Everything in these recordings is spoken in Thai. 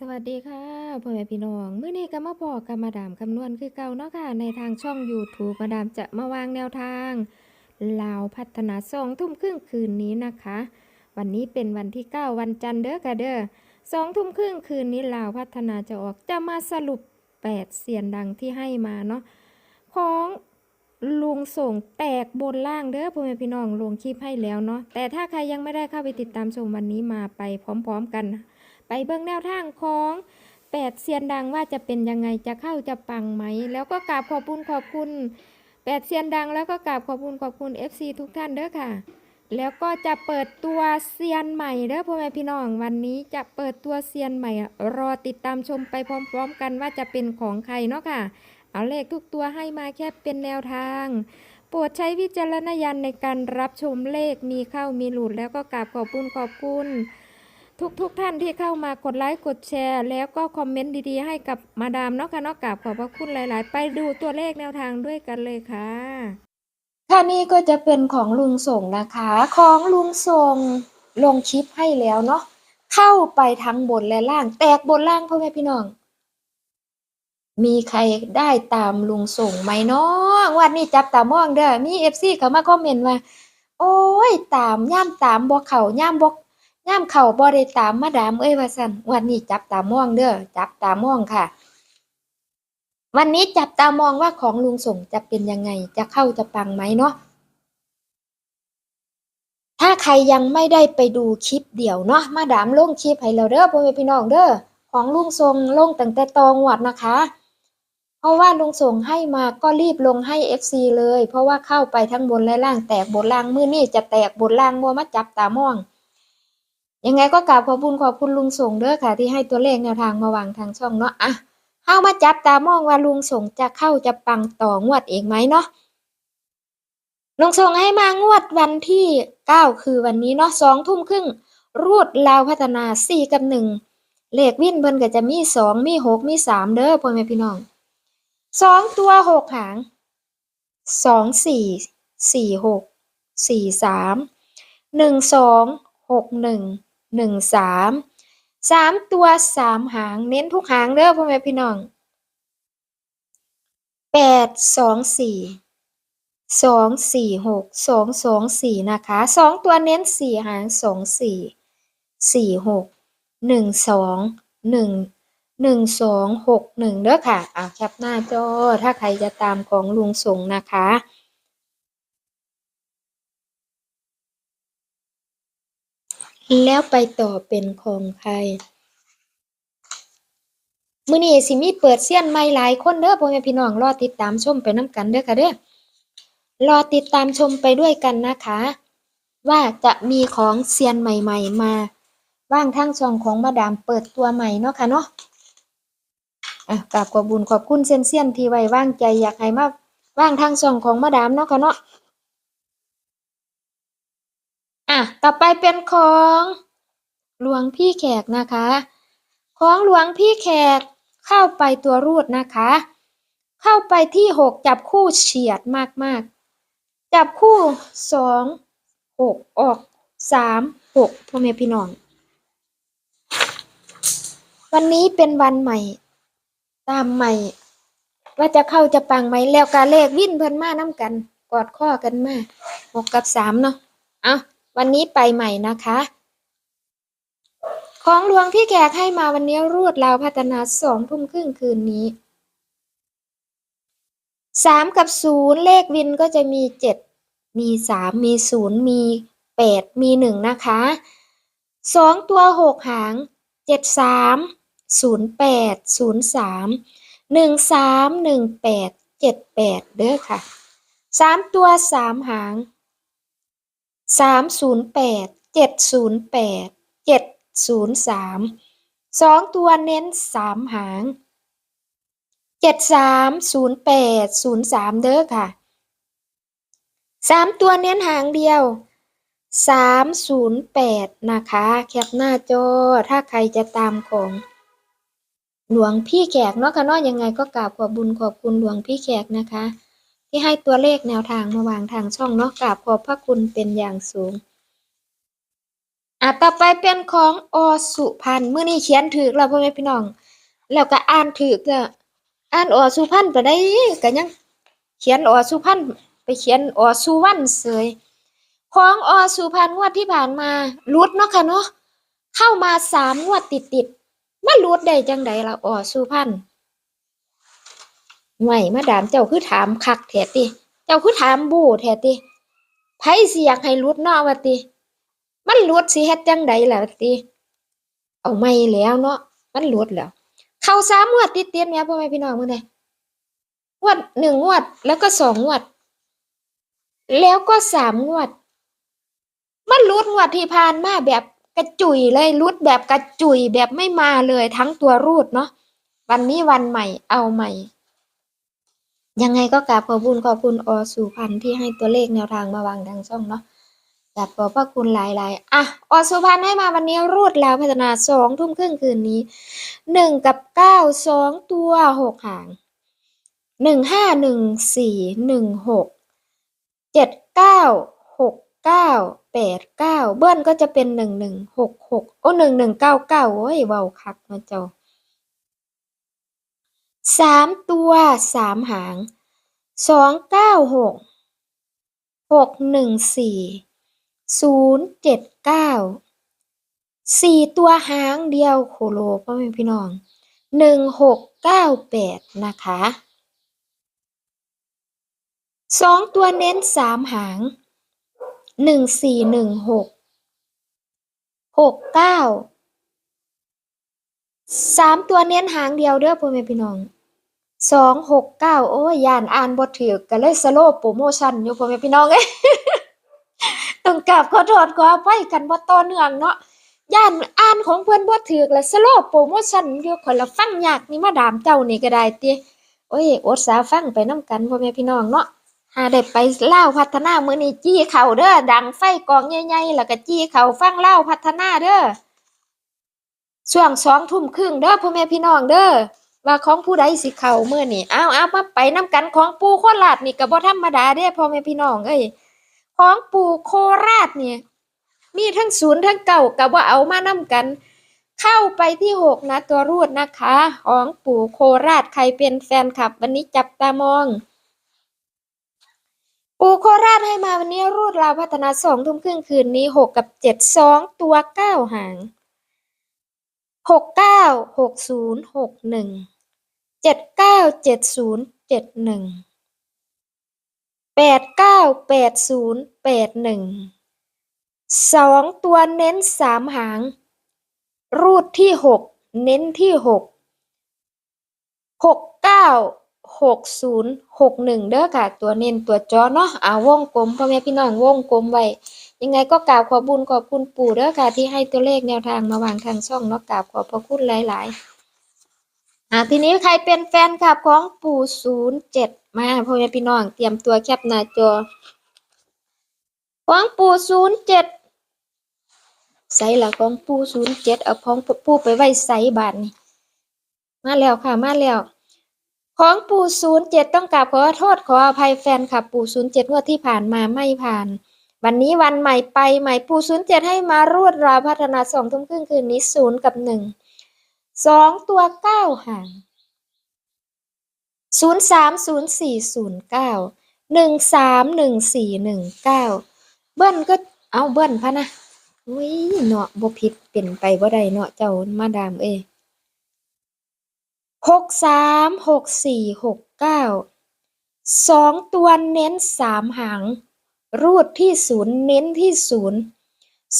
สวัสดีค่ะพ่อแม่พี่น้องมื้อนี้ก็มาพอกับมาดามคำนวณคือเก่าเนาะค่ะในทางช่อง YouTube มาดามจะมาวางแนวทางลาวพัฒนาสองทุ่มครึ่งคืนนี้นะคะ วันนี้เป็นวันที่ 9 วันจันทร์เด้อค่ะเด้อสองทุ่มครึ่งคืนนี้ลาวพัฒนาจะออกจะมาสรุป 8 เสียนดังที่ให้มาเนาะของลุงส่งแตกบนล่างเด้อพ่อแม่พี่น้องลงคลิปให้แล้วเนาะแต่ถ้าใครยังไม่ได้เข้าไปติดตามชมวันนี้มาไปพร้อม ๆ กัน ไปเบิ่งแนวทางของแปดเซียนดังว่าจะเป็นยังไงจะเข้าจะปังไหม แล้วก็กราบขอบคุณขอบคุณแปดเซียนดังแล้วก็กราบขอบคุณขอบคุณ FC ทุกท่านเด้อค่ะ แล้วก็จะเปิดตัวเซียนใหม่เด้อพ่อแม่พี่น้องวันนี้จะเปิดตัวเซียนใหม่ รอติดตามชมไปพร้อม ๆ กันว่าจะเป็นของใครเนาะค่ะ เอาเลขทุกตัวให้มาแค่เป็นแนวทาง โปรดใช้วิจารณญาณในการรับชมเลขมีเข้ามีหลุดแล้วก็กราบขอบคุณขอบคุณ ทุกทุกๆท่านที่เข้ามากดไลค์กดแชร์ แล้วก็คอมเมนต์ดีๆ ให้กับมาดามเนาะค่ะเนาะกราบขอบพระคุณหลาย ๆ ไปดูตัวเลขแนวทางด้วยกันเลยค่ะค่ะนี่ก็จะเป็นของลุงส่งนะคะ ของลุงส่งลงคลิปให้แล้วเนาะเข้าไปทั้งบนและล่าง แตกบนล่างพ่อแม่พี่น้อง มีใครได้ตามลุงส่งไหมเนาะวันนี้จับตามองเด้อมีเอฟซีเขามาคอมเมนต์ว่าโอ้ยตามย่ามตามบ่เขาย่ามบ่ ย่ามเข่าบ่ได้ตามมาดามเอ้ยว่าซันวันนี้จับตามองเด้อจับตามองค่ะ วันนี้จับตามองว่าของลุงส่งจะเป็นยังไง จะเข้าจะปังไหมเนาะถ้าใครยังไม่ได้ไปดูคลิปเดี่ยวเนาะมาดามลงคลิปให้แล้วเด้อพ่อแม่พี่น้องเด้อของลุงส่งลงตั้งแต่ตองวดนะคะ เพราะว่าลุงส่งให้มาก็รีบลงให้ FC เลย เพราะว่าเข้าไปทั้งบนและล่างแตกบนล่างมือนี่จะแตกบนล่างมัวมาจับตามอง ยังไงก็กราบขอบคุณขอบคุณลุงส่งเด้อค่ะ ที่ให้ตัวเลขแนวทางมาวางทางช่องเนาะอะเข้ามาจับตามองว่าลุงส่งจะเข้าจะปังต่องวดเองไหมเนาะลุงส่งให้มางวดวันที่เก้าคือวันนี้เนาะสองทุ่มครึ่งรูดลาวพัฒนาสี่กับหนึ่งเลขวิ่นเพิ่นก็จะมีสองมีหกมีสามเด้อพ่อแม่พี่น้องสองตัวหกหางสองสี่สี่หกสี่สาม หนึ่งสามสามตัวสามหางเน้นทุกหางเด้อพ่อแม่พี่น้องแปดสองสี่สองสี่หกสองสองสี่นะคะสองตัวเน้นสี่หางสองสี่สี่หกหนึ่งสองหนึ่งหนึ่งสองหกหนึ่งเด้อค่ะอะแคปหน้าจอถ้าใครจะตามของลุงส่งนะคะ แล้วไปต่อเป็นของใครมื้อนี้สิมีเปิดเซียนใหม่หลายคนเด้อพ่อแม่พี่น้องรอติดตามชมไปน้ำกันเด้อค่ะเด้อรอติดตามชมไปด้วยกันนะคะ ว่าจะมีของเซียนใหม่ๆมาว่างทั้งช่องของมาดามเปิดตัวใหม่เนาะค่ะเนาะอะกราบขอบบุญขอบคุณเซียนเซียนที่ไว้ว่างใจอยากให้มาว่างทางช่องของมาดามเนาะค่ะเนาะ อะ ต่อไปเป็นของหลวงพี่แขกนะคะ ของหลวงพี่แขกเข้าไปตัวรูดนะคะ เข้าไปที่หกจับคู่เฉียดมากๆ จับคู่สองหกออกสามหกพ่อแม่พี่น้อง วันนี้เป็นวันใหม่ ตามใหม่ ว่าจะเข้าจะปังไหมแล้วกาเลขวิ่นเพิ่นมาน้ำกัน กอดข้อกันมาหกกับสามเนาะ เอา วันนี้ไปใหม่นะคะ ของหลวงพี่แขกให้มาวันนี้รูดลาวพัฒนาสองทุ่มครึ่งคืนนี้สามกับศูนย์เลขวินก็จะมีเจ็ดมีสามมีศูนย์มีแปดมีหนึ่งนะคะสองตัวหกหางเจ็ดสามศูนย์แปดศูนย์สามหนึ่งสามหนึ่งแปดเจ็ดแปดเด้อค่ะสามตัวสามหาง สามศูนย์แปดเจ็ดศูนย์แปดเจ็ดศูนย์สามสองตัวเน้นสามหางเจ็ดสามศูนย์แปดศูนย์สามเด้อค่ะสามตัวเน้นหางเดียวสามศูนย์แปดนะคะ แคปหน้าจอ ถ้าใครจะตามของหลวงพี่แขกเนาะค่ะเนาะยังไงก็กราบขอบบุญขอบคุณหลวงพี่แขกนะคะ ที่ให้ตัวเลขแนวทางมาวางทางช่องเนาะกราบขอบพระคุณเป็นอย่างสูงอะต่อไปเป็นของอสุพรรณมื้อนี้เขียนถูกแล้วพ่อแม่พี่น้อง แล้วก็อ่านถูกแล้วอ่านอสุพรรณไปได้ก็ยังเขียนอสุพรรณไปเขียนอสุวรรณเสยของอสุพรรณงวดที่ผ่านมาลุดเนาะค่ะเนาะเข้ามาสามงวดติดติดมาลุดได้จังใดละอสุพรรณ ไหวมาดามเจ้าคือถามคักแท้ติ เจ้าคือถามบู้แท้ติไผสิอยากให้หลุดเนาะว่าติ มันหลุดสิเฮ็ดจังใดล่ะว่าติ เอาไม่แล้วเนาะมันหลุดแล้ว เข้าสามงวดติดๆแม่ยพ่อแม่พี่น้องมื้อนี้งวดหนึ่งงวดแล้วก็สองงวด แล้วก็สามงวด มันรุดงวดที่ผ่านมาแบบกระจุยเลยรุดแบบกระจุยแบบไม่มาเลยทั้งตัวรูดเนาะวันนี้วันใหม่เอาใหม่ ยังไงก็กราบขอบคุณขอบคุณอสุพันธ์ที่ให้ตัวเลขแนวทางมาวางทางช่องเนาะกราบขอบพระคุณหลายๆอะอสุพันธ์ให้มาวันนี้รูดแล้วพัฒนาสองทุ่มครึ่งคืนนี้หนึ่งกับเก้าสองตัวหกหางหนึ่งห้าหนึ่งสี่หนึ่งหกเจ็ดเก้าหกเก้าแปดเก้าเบิ้ลก็จะเป็นหนึ่งหนึ่งหกหกโอ้หนึ่งหนึ่งเก้าเก้าโอ้ยเว้าคักนะเจ้า สามตัวสามหางสองเก้าหกหกหนึ่งสี่ศูนย์เจ็ดเก้าสี่ตัวหางเดียวโคโลพ่อแม่พี่น้องหนึ่งหกเก้าแปดนะคะสองตัวเน้นสามหางหนึ่งสี่หนึ่งหกหกเก้าสามตัวเน้นหางเดียวเด้อพ่อแม่พี่น้อง สองหกเก้าโอ้ยยานอ่านบ่ถือก็เลยสโลโปรโมชั่นอยู่พ่อแม่พี่น้องเอ้ยต้องกราบขอโทษขออภัยกันบ่ต่อเนื่องเนาะย่านอ่านของเพิ่อนบ่ถือและสโลโปรโมชั่นอยู่ข่อยละฟังยากนี่มาดามเจ้านี่ก็ได้ติโอ้ยอดสาฟังไปนํกันพ่อแม่พี่น้องเนาะหาได้ไปเล่าพัฒนามื้อนี้จี้เข่าเด้อดังไฟกองใหญ่ๆแล้วก็จี้เข่าฟังเล่าพัฒนาเด้อช่วงสองทุ่มครึ่งเด้อพ่อแม่พี่น้องเด้อ ว่าของผู้ใดสิเข้ามื้อนี้อ้าวอ้าวมาไปนํกันของปูโคราชนี่ก็บ่ธรรมดาเด้พ่อแม่พี่น้องเอ้ยของปูโคราชนี่มีทั้งศูนย์ทั้งเก่าก็บ่เอามานํกัน เข้าไปที่หกนะตัวรูดนะคะ ของปู่โคราชใครเป็นแฟนคลับ วันนี้จับตามอง ปูโคราชให้มาวันนี้รูดราวพัฒนาสองทุ่มครึ่งคืนนี้หกกับเจ็ดสองตัวเก้าหางหกเก้าหกศูนย์หกหนึ่ง เจ็ดเก้าเจ็ดศูนย์เจ็ดหนึ่งแปดเก้าแปดศูนย์แปดหนึ่งสองตัวเน้นสามหาง รูดที่หกเน้นที่หกหกเก้าหกศูนย์หกหนึ่งเด้อค่ะ ตัวเน้นตัวจอเนาะอาวงกลมพ่อแม่พี่น้องวงกลมไว้ ยังไงก็กราบขอบุญขอบคุณปู่เด้อค่ะ ที่ให้ตัวเลขแนวทางมาวางทางช่องเนาะกราบขอบพระคุณหลาย ๆ อ่าทีนี้ใครเป็นแฟนคลับของปู่ศูนย์เจ็ดมาพ่อแม่พี่น้องเตรียมตัวแคปหน้าจอของปู่ศูนย์เจ็ดใส่ละของปู่ศูนย์เจ็ดเอาของปู่ไปไว้ใส่บาทนี่มาแล้วค่ะมาแล้วของปู่ศูนย์เจ็ดต้องกราบขอโทษขออภัยแฟนคลับปู่ศูนย์เจ็ดงวดที่ผ่านมาไม่ผ่าน วันนี้วันใหม่ไปใหม่ปู่ศูนย์เจ็ดให้มารวดราวพัฒนาสองทุ่มครึ่งคืนนี้ศูนย์กับหนึ่ง สองตัวเก้าหางศูนย์สามศูนย์สี่ศูนย์เก้าหนึ่งสามหนึ่งสี่หนึ่งเก้าเบิ้ลก็เอาเบิ้ลพะนะอุ้ยเนาะบ่ผิดเป็นไปบ่ได้เนาะเจ้ามาดามเอ้หกสามหกสี่หกเก้าสองตัวเน้นสามหางรูดที่ศูนย์เน้นที่ศูนย์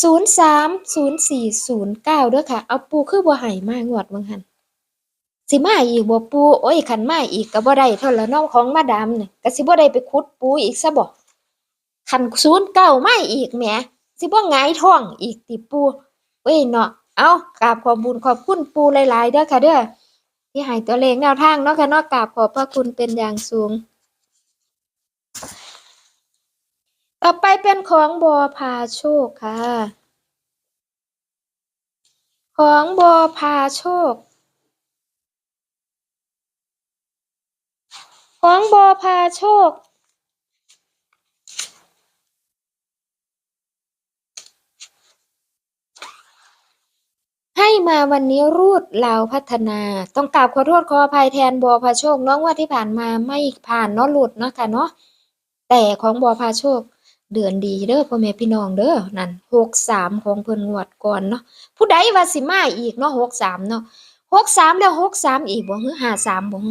ศูนย์สามศูนย์สี่ศูนย์เก้าด้อค่ะ เอาปูคือบ่ให้มางวดบางหันสิมาอีกบ่ปูโอ้ยขันมาอีกก็บ่ได้เท่าละน้องของมาดามเนี่ยก็สิบ่ได้ไปขุดปูอีกซะบ่ขันศูนย์เก้ามาอีกแหมสิบ่หงายท้องอีกติปูเอ้ยเนาะเอากราบขอบุญขอบคุณปูหลายๆเด้อค่ะเด้อที่ให้ตัวเลขแนวทางเนาะค่ะเนอกกราบขอบพระคุณเป็นอย่างสูง ต่อไปเป็นของบัวพาโชคค่ะ ของบัวพาโชค ของบัวพาโชคให้มาวันนี้รูดลาพัฒนา ต้องกราบขอโทษขออภัยแทนบอพาโชคน้องว่าที่ผ่านมาไม่ผ่านเนาะหลุดเนาะค่ะเนาะแต่ของบอพาโชค เดือนดีเด้อพ่อแม่พี่น้องเด้อนั่นหกสามของเพิ่นงวดก่อนเนาะผู้ใดว่าสิมาอีกเนาะหกสามเนาะหกสามแล้วหกสามอีกบ่ฮึห้าสามบ่ฮึ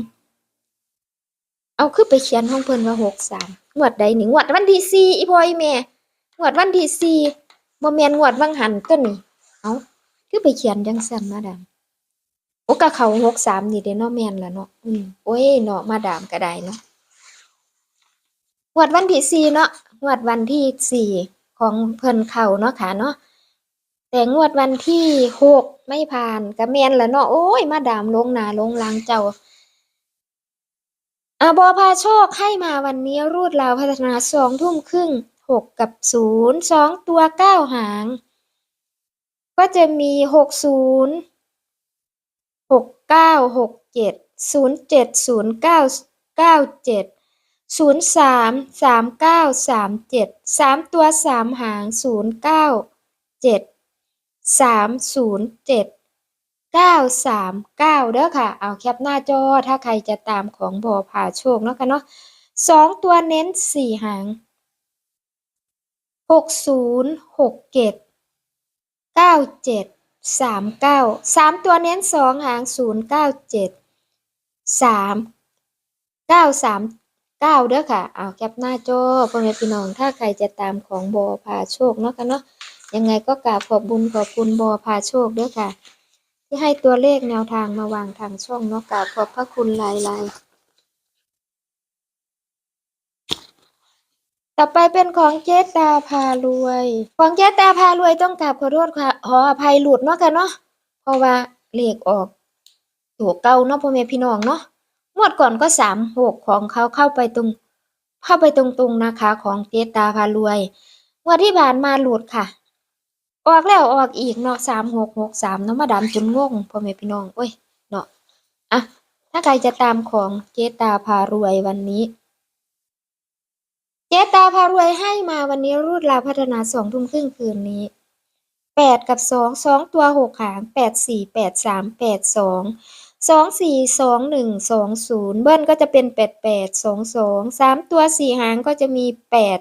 เอาคือไปเขียนของเพิ่นว่าหกสามงวดใดหนี่งวดวันที่สี่อีพ่ออีแม่งวดวันที่สี่บ่แม่นงวดวังหันตัวนี้เอาคือไปเขียนจังซั่นมาดามโอ้ก็เขาหกสามนี่เด้เนาะแม่นล่ะเนาะอืมโอ้ยเนาะมาดามก็ได้เนาะงวดวันที่สี่เนาะ งวดวันที่สี่ของเพิ่นเข้าเนาะค่ะเนาะแต่งวดวันที่หกไม่ผ่านก็แม่นละเนาะโอ้ย มาดามลงนาลงลังเจ้าอาบอพาโชคให้มาวันนี้รูดราวพัฒนาสองทุ่มครึ่งหกกับศูนย์สองตัวเก้าหาง ก็จะมีหกศูนย์หกเก้าหกเจ็ดศูนย์เจ็ดศูนย์เก้าเก้าเจ็ด ศูนย์สามสามเก้าสามเจ็ดสามตัวสามหางศูนย์เก้าเจ็ดสามศูนย์เจ็ดเก้าสามเก้าเด้อค่ะ เอาแคปหน้าจอถ้าใครจะตามของบอผ่าโชคเนาะค่ะเนาะสองตัวเน้นสี่หางหกศูนย์หกเจ็ดเก้าเจ็ดสามเก้าสามตัวเน้นสองหางศูนย์เก้าเจ็ดสามเก้าสาม เก้าเด้อค่ะ เอาแคปหน้าจอพ่อแม่พี่น้องถ้าใครจะตามของบอพาโชคเนาะค่ะเนาะยังไงก็กราบขอบบุญขอบคุณบอพาโชคเด้อค่ะ ที่ให้ตัวเลขแนวทางมาวางทางช่องเนาะกราบขอบพระคุณหลายๆต่อไปเป็นของเจตาพารวย ของเจตาพารวยต้องกราบขอโทษค่ะขออภัยหลุดเนาะค่ะเนาะเพราะว่าเลขออกตัวเก่าเนาะพ่อแม่พี่น้องเนาะ งวดก่อนก็สามหกของเขาเข้าไปตรง เข้าไปตรงๆนะคะ ของเจตาพารวยงวดที่ผ่านมาหลุดค่ะ ออกแล้วออกอีกเนาะสามหกหกสามเนาะมาดามจนงงพ่อแม่พี่น้องเอ้ยเนาะอะถ้าใครจะตามของเจตาพารวยวันนี้เจตาพารวยให้มาวันนี้รูดลาพัฒนาสองทุ่มครึ่งคืนนี้แปดกับสองสองตัวหกหางแปดสี่แปดสามแปดสอง สองสี่สองหนึ่งสองศูนย์เบิ้ลก็จะเป็นแปดแปดสองสองสามตัวสี่หางก็จะมีแปด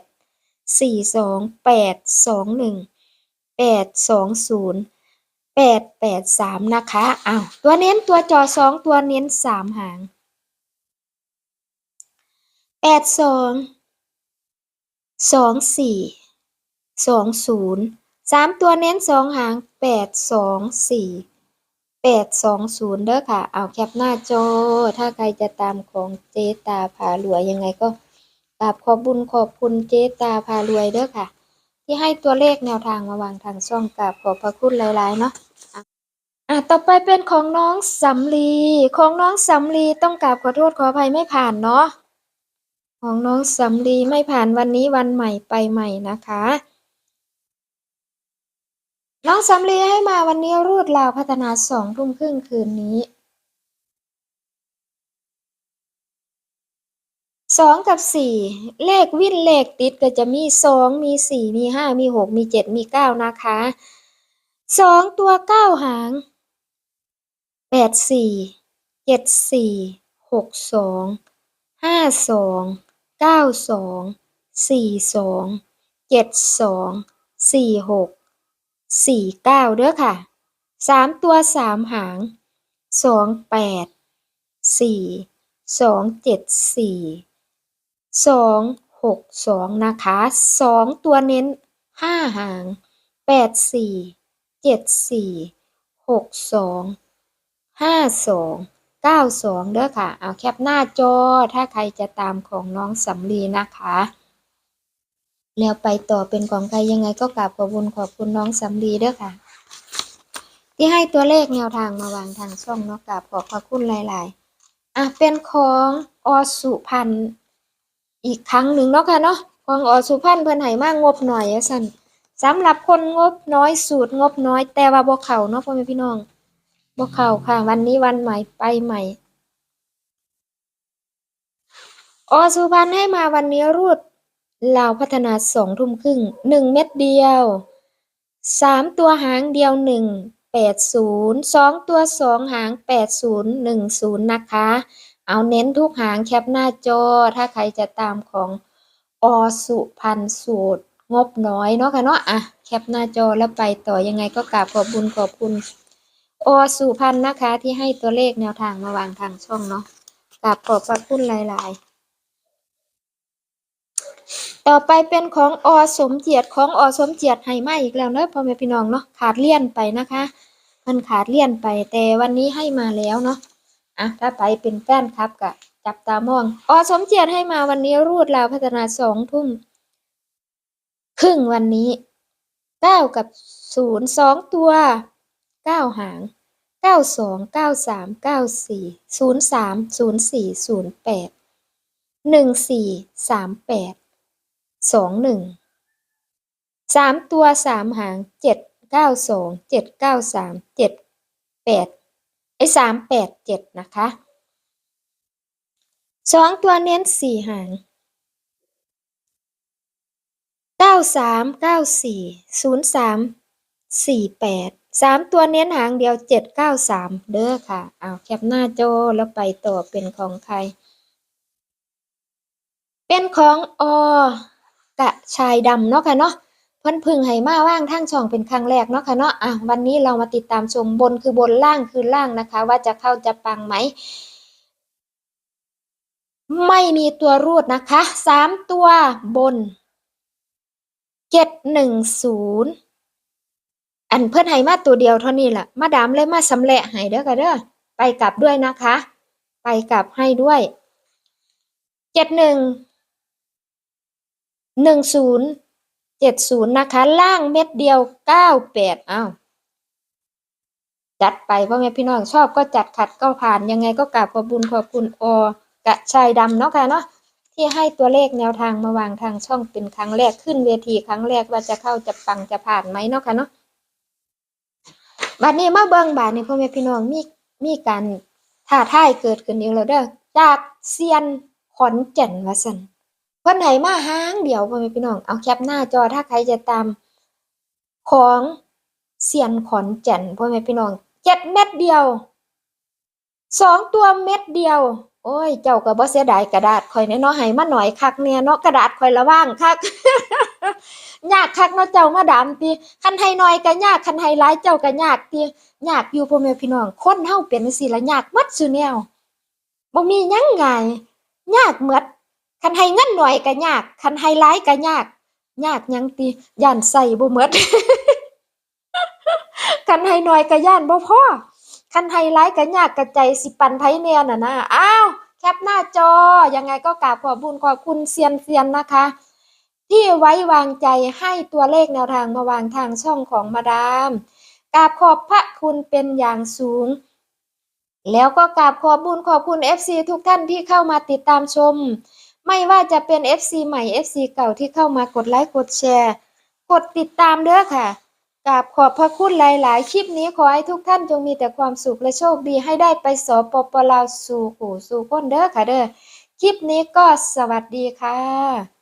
สี่สองแปดสองหนึ่งแปดสองศูนย์แปดแปดสามนะคะอ้าวตัวเน้นตัวจอสองตัวเน้นสามหางแปดสองสองสี่สองศูนย์สามตัวเน้นสองหางแปดสองสี่ แปดสองศูนย์เด้อค่ะ เอาแคปหน้าจอ ถ้าใครจะตามของเจตาพารวยยังไงก็กราบขอบบุญขอบคุณเจตาพารวยเด้อค่ะ ที่ให้ตัวเลขแนวทางมาวางทางช่องกราบขอบพระคุณหลายๆ เนาะอะอะต่อไปเป็นของน้องสำลี ของน้องสำลีต้องกราบขอโทษขออภัยไม่ผ่านเนาะของน้องสำลีไม่ผ่านวันนี้วันใหม่ไปใหม่นะคะ น้องสำลีให้มาวันนี้รูดลาวพัฒนาสองทุ่มครึ่งคืนนี้สองกับสี่เลขวิ่นเลขติดก็จะมีสองมีสี่มีห้ามีหกมีเจ็ดมีเก้านะคะสองตัวเก้าหางแปดสี่เจ็ดสี่หกสองห้าสองเก้าสองสี่สองเจ็ดสองสี่หก สี่เก้าเด้อค่ะสามตัวสามหางสองแปดสี่สองเจ็ดสี่สองหกสองนะคะสองตัวเน้นห้าหางแปดสี่เจ็ดสี่หกสองห้าสองเก้าสองเด้อค่ะ เอาแคปหน้าจอถ้าใครจะตามของน้องสำลีนะคะ แล้วไปต่อเป็นของใครยังไงก็กราบขอบคุณขอบคุณน้องสำลีเด้อค่ะ ที่ให้ตัวเลขแนวทางมาวางทางช่องเนาะกราบขอบพระคุณหลาย ๆ อะเป็นของอสุพันธ์อีกครั้งหนึ่งเนาะค่ะเนาะของอสุพันธ์เพิ่นให้มากงบหน่อยสั่นสำหรับคนงบน้อยสูตรงบน้อย แต่ว่าบ่เข้าเนาะพ่อแม่พี่น้องบ่เข้าค่ะ วันนี้วันใหม่ไปใหม่อสุพรรณให้มาวันนี้รูด ลาวพัฒนาสองทุ่มครึ่งหนึ่งเม็ดเดียวสามตัวหางเดียวหนึ่งแปดศูนย์สองตัวสองหางแปดศูนย์หนึ่งศูนย์นะคะ เอาเน้นทุกหางแคปหน้าจอ ถ้าใครจะตามของอสุพันสูตรงบน้อยเนาะค่ะเนาะอะแคปหน้าจอแล้วไปต่อยังไงก็กราบขอบคุณขอบคุณอสุพันนะคะที่ให้ตัวเลขแนวทางมาวางทางช่องเนาะกราบขอบพระคุณหลาย ๆ ต่อไปเป็นของอสมเจียดของอสมเจียดให้มาอีกแล้วเนอะพ่อแม่พี่น้องเนาะขาดเลี่ยนไปนะคะ มันขาดเลี่ยนไปแต่วันนี้ให้มาแล้วเนาะอะถ้าไปเป็นแฟนครับกะจับตามองอสมเจียดให้มาวันนี้รูดลาวพัฒนาสองทุ่มครึ่งวันนี้เก้ากับศูนย์สองตัวเก้าหางเก้าสองเก้าสามเก้าสี่ศูนย์สามศูนย์สี่ศูนย์แปดหนึ่งสี่สามแปด สองหนึ่งสามตัวสามหางเจ็ดเก้าสองเจ็ดเก้าสามเจ็ดแปดไอ้สามแปดเจ็ดนะคะสองตัวเน้นสี่หางเก้าสามเก้าสี่ศูนย์สามสี่แปดสามตัวเน้นหางเดียวเจ็ดเก้าสามเด้อค่ะ เอาแคปหน้าจอแล้วไปต่อเป็นของใคร เป็นของอ กะชายดำเนาะค่ะเนาะเพิ่นพึ่งให้มาว่างทางช่องเป็นครั้งแรกเนาะค่ะเนาะอะวันนี้เรามาติดตามชมบนคือบนล่างคือล่างนะคะ ว่าจะเข้าจะปังไหมไม่มีตัวรูดนะคะสามตัวบนเจ็ดหนึ่งศูนย์อันเพื่อนให้มาตัวเดียวเท่านี้แหละมาดามเลยมาสำเร็จให้เด้อค่ะเด้อไปกลับด้วยนะคะ ไปกลับให้ด้วยเจ็ดหนึ่ง หนึ่งศูนย์เจ็ดศูนย์นะคะ ล่างเม็ดเดียวเก้าแปดอ้าวจัดไปพ่อแม่พี่น้องชอบก็จัดขัดก็ผ่านยังไงก็กราบขอบุญขอบคุณอกระชายดำเนาะค่ะเนาะที่ให้ตัวเลขแนวทางมาวางทางช่องเป็นครั้งแรกขึ้นเวทีครั้งแรกว่าจะเข้าจะปังจะผ่านไหมเนาะค่ะเนาะบัดนี้มาเบิ่งบาดนี้พ่อแม่พี่น้องมีมีการท้าท่ายเกิดขึ้นอีกแล้วเด้อจากเซียนขอนแก่นว่าซั่น เพิ่นให้มาห้างเดียวพ่อแม่พี่น้องเอาแคปหน้าจอถ้าใครจะตามของเซียนขอนแก่นพ่อแม่พี่น้องเจ็ดเม็ดเดียวสองตัวเม็ดเดียว โอ้ย เจ้าก็บ่เสียดายกระดาษข่อยเนาะให้มาหน่อยคักเนี่ยเนาะกระดาษข่อยละว่างคักยากคักเนาะเจ้ามาดามติคันให้น้อยก็ยากคันให้หลายเจ้าก็ยากติยากอยู่พ่อแม่พี่น้องคนเฮาเป็นจังซี่ละยากหมดซุแนวบ่มียังไงยากหมด คันให้เงินหน่อยก็ยาก คันให้หลายก็ยาก ยากยังติย่านใส่บ่หมดคันให้น้อยก็ย่านบ่พอคันให้หลายก็ยากกระใจสิปันไผแน่น่ะนะอ้าวแคปหน้าจอ ยังไงก็กราบขอบุญขอบคุณเซียนเซียนนะคะ ที่ไว้วางใจให้ตัวเลขแนวทางมาวางทางช่องของมาดามกราบขอบพระคุณเป็นอย่างสูง แล้วก็กราบขอบบุญขอบคุณ FC ทุกท่านที่เข้ามาติดตามชม ไม่ว่าจะเป็น FC ใหม่ FC เก่าที่เข้ามากดไลค์กดแชร์ กดติดตามเด้อค่ะกราบขอบพระคุณหลาย ๆ คลิปนี้ขอให้ทุกท่านจงมีแต่ความสุขและโชคดีให้ได้ไปสปปลาวสู่หูสู่ก้นเด้อค่ะเด้อคลิปนี้ก็สวัสดีค่ะ